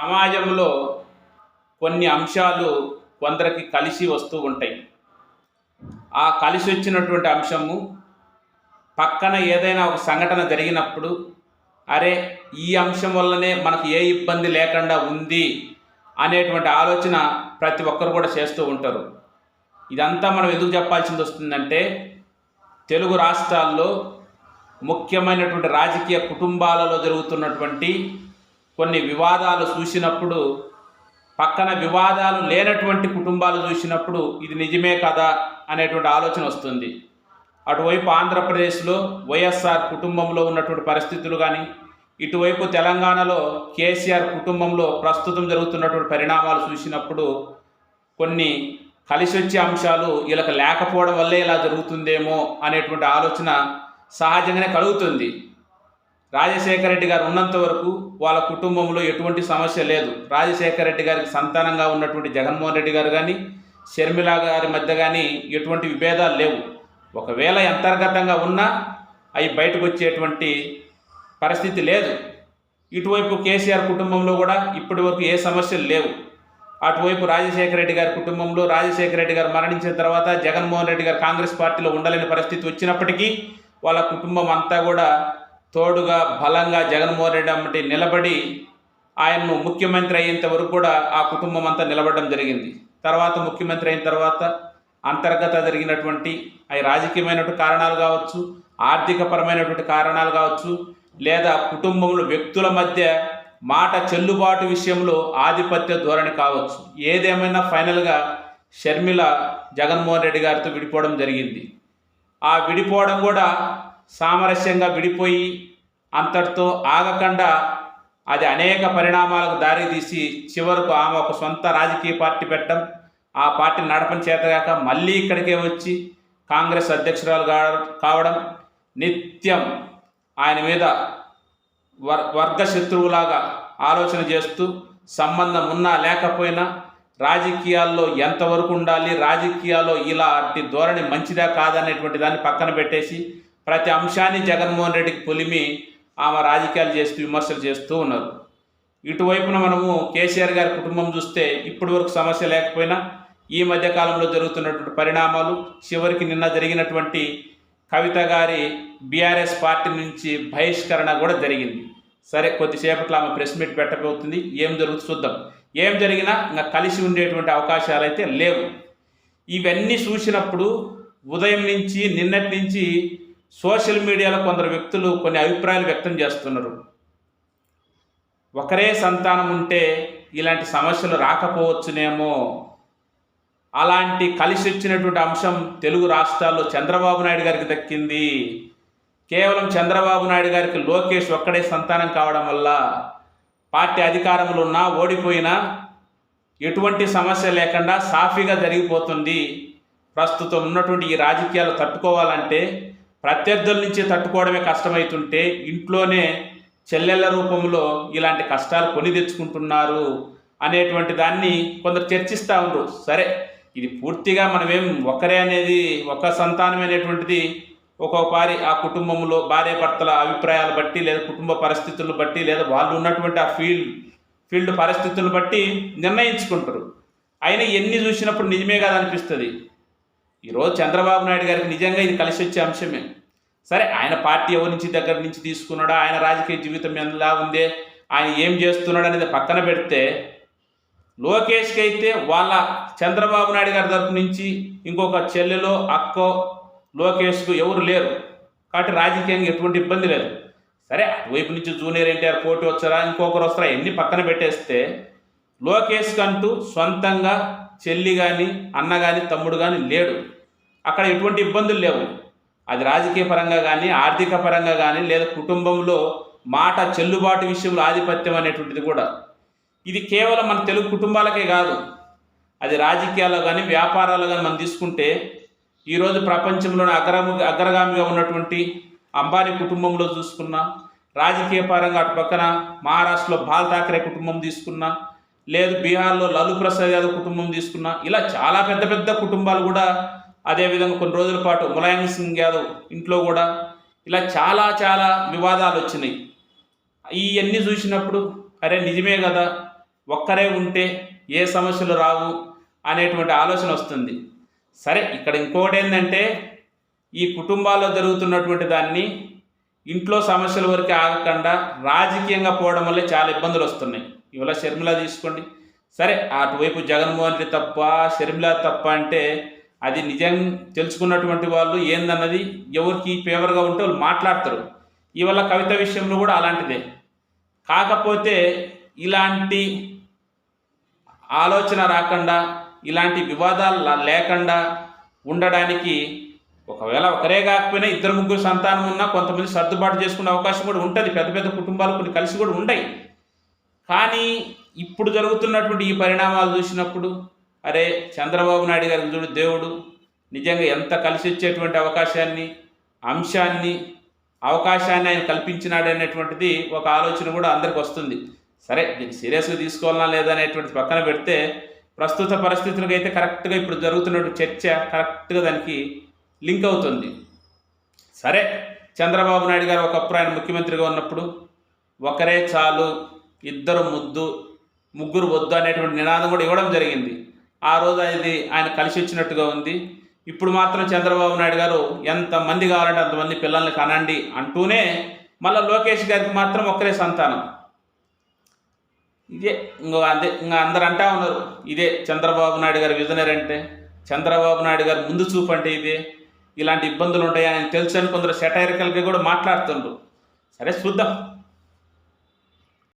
సమాజంలో కొన్ని అంశాలు కొందరికి కలిసి వస్తూ ఉంటాయి. ఆ కలిసి వచ్చినటువంటి అంశము పక్కన ఏదైనా ఒక సంఘటన జరిగినప్పుడు అరే ఈ అంశం వల్లనే మనకు ఏ ఇబ్బంది లేకుండా ఉంది అనేటువంటి ఆలోచన ప్రతి ఒక్కరు కూడా చేస్తూ ఉంటారు. ఇదంతా మనం ఎందుకు చెప్పాల్సింది వస్తుందంటే తెలుగు రాష్ట్రాల్లో ముఖ్యమైనటువంటి రాజకీయ కుటుంబాలలో జరుగుతున్నటువంటి కొన్ని వివాదాలు చూసినప్పుడు పక్కన వివాదాలు లేనటువంటి కుటుంబాలు చూసినప్పుడు ఇది నిజమే కదా అనేటువంటి ఆలోచన వస్తుంది. అటువైపు ఆంధ్రప్రదేశ్లో వైఎస్ఆర్ కుటుంబంలో ఉన్నటువంటి పరిస్థితులు కానీ ఇటువైపు తెలంగాణలో కేసీఆర్ కుటుంబంలో ప్రస్తుతం జరుగుతున్నటువంటి పరిణామాలు చూసినప్పుడు కొన్ని కలిసి వచ్చే అంశాలు వీళ్ళకి లేకపోవడం వల్లే ఇలా జరుగుతుందేమో అనేటువంటి ఆలోచన సహజంగానే కలుగుతుంది. రాజశేఖర రెడ్డి గారు ఉన్నంత వరకు వాళ్ళ కుటుంబంలో ఎటువంటి సమస్య లేదు. రాజశేఖర రెడ్డి గారికి సంతానంగా ఉన్నటువంటి జగన్మోహన్ రెడ్డి గారు కానీ షర్మిల గారి మధ్య కానీ ఎటువంటి విభేదాలు లేవు. ఒకవేళ అంతర్గతంగా ఉన్నా అవి బయటకు వచ్చేటువంటి పరిస్థితి లేదు. ఇటువైపు కేసీఆర్ కుటుంబంలో కూడా ఇప్పటి వరకు ఏ సమస్యలు లేవు. అటువైపు రాజశేఖర రెడ్డి గారి కుటుంబంలో రాజశేఖర రెడ్డి గారు మరణించిన తర్వాత జగన్మోహన్ రెడ్డి గారు కాంగ్రెస్ పార్టీలో ఉండలేని పరిస్థితి వచ్చినప్పటికీ వాళ్ళ కుటుంబం అంతా కూడా తోడుగా బలంగా జగన్మోహన్ రెడ్డి అమ్మటి నిలబడి ఆయన్ను ముఖ్యమంత్రి అయ్యేంత వరకు కూడా ఆ కుటుంబం అంతా నిలబడడం జరిగింది. తర్వాత ముఖ్యమంత్రి అయిన తర్వాత అంతర్గత జరిగినటువంటి అవి రాజకీయమైనటువంటి కారణాలు కావచ్చు ఆర్థికపరమైనటువంటి కారణాలు కావచ్చు లేదా కుటుంబంలో వ్యక్తుల మధ్య మాట చెల్లుబాటు విషయంలో ఆధిపత్య ధోరణి కావచ్చు. ఏదేమైనా ఫైనల్గా షర్మిల జగన్మోహన్ రెడ్డి గారితో విడిపోవడం జరిగింది. ఆ విడిపోవడం కూడా సామరస్యంగా విడిపోయి అంతటితో ఆగకుండా అది అనేక పరిణామాలకు దారితీసి చివరకు ఆమె ఒక సొంత రాజకీయ పార్టీ పెట్టడం ఆ పార్టీ నడపని చేతగాక మళ్ళీ ఇక్కడికే వచ్చి కాంగ్రెస్ అధ్యక్షురాలు కా- కావడం నిత్యం ఆయన మీద వర్ వర్గ శత్రువులాగా ఆలోచన చేస్తూ సంబంధం ఉన్నా లేకపోయినా రాజకీయాల్లో ఎంతవరకు ఉండాలి రాజకీయాల్లో ఇలాంటి ధోరణి మంచిదా కాదనేటువంటి దాన్ని పక్కన పెట్టేసి ప్రతి అంశాన్ని జగన్మోహన్ రెడ్డికి పొలిమి ఆమె రాజకీయాలు చేస్తూ విమర్శలు చేస్తూ ఉన్నారు. ఇటువైపున మనము కేసీఆర్ గారి కుటుంబం చూస్తే ఇప్పటి వరకు సమస్య లేకపోయినా ఈ మధ్య కాలంలో జరుగుతున్నటువంటి పరిణామాలు చివరికి నిన్న జరిగినటువంటి కవిత గారి బీఆర్ఎస్ పార్టీ నుంచి బహిష్కరణ కూడా జరిగింది. సరే కొద్దిసేపట్లో ఆమె ప్రెస్ మీట్ పెట్టబోతుంది. ఏం జరుగుతుంది చూద్దాం. ఏం జరిగినా ఇంకా కలిసి ఉండేటువంటి అవకాశాలు అయితే లేవు. ఇవన్నీ చూసినప్పుడు ఉదయం నుంచి నిన్నటి నుంచి సోషల్ మీడియాలో కొందరు వ్యక్తులు కొన్ని అభిప్రాయాలు వ్యక్తం చేస్తున్నారు. ఒకరే సంతానం ఉంటే ఇలాంటి సమస్యలు రాకపోవచ్చునేమో. అలాంటి కలిసి వచ్చినటువంటి అంశం తెలుగు రాష్ట్రాల్లో చంద్రబాబు నాయుడు గారికి దక్కింది. కేవలం చంద్రబాబు నాయుడు గారికి లోకేష్ ఒక్కడే సంతానం కావడం వల్ల పార్టీ అధికారంలో ఉన్నా ఓడిపోయినా ఎటువంటి సమస్య లేకుండా సాఫీగా జరిగిపోతుంది. ప్రస్తుతం ఉన్నటువంటి ఈ రాజకీయాలు తట్టుకోవాలంటే ప్రత్యర్థుల నుంచి తట్టుకోవడమే కష్టమవుతుంటే ఇంట్లోనే చెల్లెళ్ళ రూపంలో ఇలాంటి కష్టాలు కొని తెచ్చుకుంటున్నారు అనేటువంటి దాన్ని కొందరు చర్చిస్తూ ఉండరు. సరే ఇది పూర్తిగా మనమేం ఒకరే అనేది ఒక సంతానం అనేటువంటిది ఒక్కొక్కసారి ఆ కుటుంబంలో భార్య భర్తల అభిప్రాయాలు బట్టి లేదా కుటుంబ పరిస్థితులను బట్టి లేదా వాళ్ళు ఉన్నటువంటి ఆ ఫీల్డ్ ఫీల్డ్ పరిస్థితులను బట్టి నిర్ణయించుకుంటారు. అయినా ఎన్ని చూసినప్పుడు నిజమే కాదనిపిస్తుంది. ఈరోజు చంద్రబాబు నాయుడు గారికి నిజంగా ఇది కలిసి వచ్చే అంశమే. సరే ఆయన పార్టీ ఎవరి నుంచి దగ్గర నుంచి తీసుకున్నాడో ఆయన రాజకీయ జీవితం ఎలా ఉందే ఆయన ఏం చేస్తున్నాడు అనేది పక్కన పెడితే లోకేష్కి అయితే వాళ్ళ చంద్రబాబు నాయుడు గారి తరపు నుంచి ఇంకొక చెల్లెలో అక్కో లోకేష్కు ఎవరు లేరు. కాబట్టి రాజకీయంగా ఎటువంటి ఇబ్బంది లేదు. సరే అటువైపు నుంచి జూనియర్ ఎన్టీఆర్ పోటీ వచ్చారా ఇంకొకరు వస్తారా ఎన్ని పక్కన పెట్టేస్తే లోకేష్కి అంటూ సొంతంగా చెల్లి కానీ అన్న కానీ తమ్ముడు కానీ లేడు. అక్కడ ఎటువంటి ఇబ్బందులు లేవు. అది రాజకీయ పరంగా కానీ ఆర్థిక పరంగా కానీ లేదా కుటుంబంలో మాట చెల్లుబాటు విషయంలో ఆధిపత్యం అనేటువంటిది కూడా. ఇది కేవలం మన తెలుగు కుటుంబాలకే కాదు. అది రాజకీయాల్లో కానీ వ్యాపారాల్లో కానీ మనం తీసుకుంటే ఈరోజు ప్రపంచంలోని అగ్రము అగ్రగామిగా ఉన్నటువంటి అంబానీ కుటుంబంలో చూసుకున్నా రాజకీయ పరంగా అటు పక్కన మహారాష్ట్రలో బాల్ ఠాకరే కుటుంబం తీసుకున్నా లేదు బీహార్లో లాలూ ప్రసాద్ యాదవ్ కుటుంబం తీసుకున్నా ఇలా చాలా పెద్ద పెద్ద కుటుంబాలు కూడా అదేవిధంగా కొన్ని రోజుల పాటు ములాయం సింగ్ యాదవ్ ఇంట్లో కూడా ఇలా చాలా చాలా వివాదాలు వచ్చినాయి. ఇవన్నీ చూసినప్పుడు అరే నిజమే కదా ఒక్కరే ఉంటే ఏ సమస్యలు రావు అనేటువంటి ఆలోచన వస్తుంది. సరే ఇక్కడ ఇంకోటి ఏంటంటే ఈ కుటుంబాల్లో జరుగుతున్నటువంటి దాన్ని ఇంట్లో సమస్యల వరకు ఆగకుండా రాజకీయంగా పోవడం వల్ల చాలా ఇబ్బందులు వస్తున్నాయి. ఇవాళ షర్మిల తీసుకోండి. సరే అటువైపు జగన్మోహన్ రెడ్డి తప్ప షర్మిల తప్ప అంటే అది నిజం తెలుసుకున్నటువంటి వాళ్ళు ఏందన్నది ఎవరికి ఫేవర్గా ఉంటే వాళ్ళు మాట్లాడతారు. ఇవాళ కవిత విషయంలో కూడా అలాంటిదే. కాకపోతే ఇలాంటి ఆలోచన రాకుండా ఇలాంటి వివాదాలు లేకుండా ఉండడానికి ఒకవేళ ఒకరే కాకపోయినా ఇద్దరు ముగ్గురు సంతానం ఉన్నా కొంతమంది సర్దుబాటు చేసుకునే అవకాశం కూడా ఉంటుంది. పెద్ద పెద్ద కుటుంబాలు కొన్ని కలిసి కూడా ఉంటాయి. కానీ ఇప్పుడు జరుగుతున్నటువంటి ఈ పరిణామాలు చూసినప్పుడు అరే చంద్రబాబు నాయుడు గారి చూడు దేవుడు నిజంగా ఎంత కలిసి వచ్చేటువంటి అవకాశాన్ని అంశాన్ని అవకాశాన్ని ఆయన కల్పించినాడు అనేటువంటిది ఒక ఆలోచన కూడా అందరికి వస్తుంది. సరే దీన్ని సీరియస్గా తీసుకోవాలా లేదా అనేటువంటి పక్కన పెడితే ప్రస్తుత పరిస్థితులకు అయితే కరెక్ట్గా ఇప్పుడు జరుగుతున్నట్టు చర్చ కరెక్ట్గా దానికి లింక్ అవుతుంది. సరే చంద్రబాబు నాయుడు గారు ఒకప్పుడు ఆయన ముఖ్యమంత్రిగా ఉన్నప్పుడు ఒకరే చాలు ఇద్దరు ముద్దు ముగ్గురు వద్దు అనేటువంటి నినాదం కూడా ఇవ్వడం జరిగింది. ఆ రోజు అది ఆయన కలిసి వచ్చినట్టుగా ఉంది. ఇప్పుడు మాత్రం చంద్రబాబు నాయుడు గారు ఎంతమంది కావాలంటే అంతమంది పిల్లల్ని కనండి అంటూనే మళ్ళీ లోకేష్ గారికి మాత్రం ఒక్కరే సంతానం. ఇదే ఇంకో అదే ఇంకా అందరు అంటా ఉన్నారు ఇదే చంద్రబాబు నాయుడు గారు విజనరీ అంటే చంద్రబాబు నాయుడు గారు ముందు చూపు అంటే ఇదే ఇలాంటి ఇబ్బందులు ఉంటాయని తెలుసు అని కొందరు సెటైరికల్గా కూడా మాట్లాడుతుండ్రు. సరే చూద్దాం.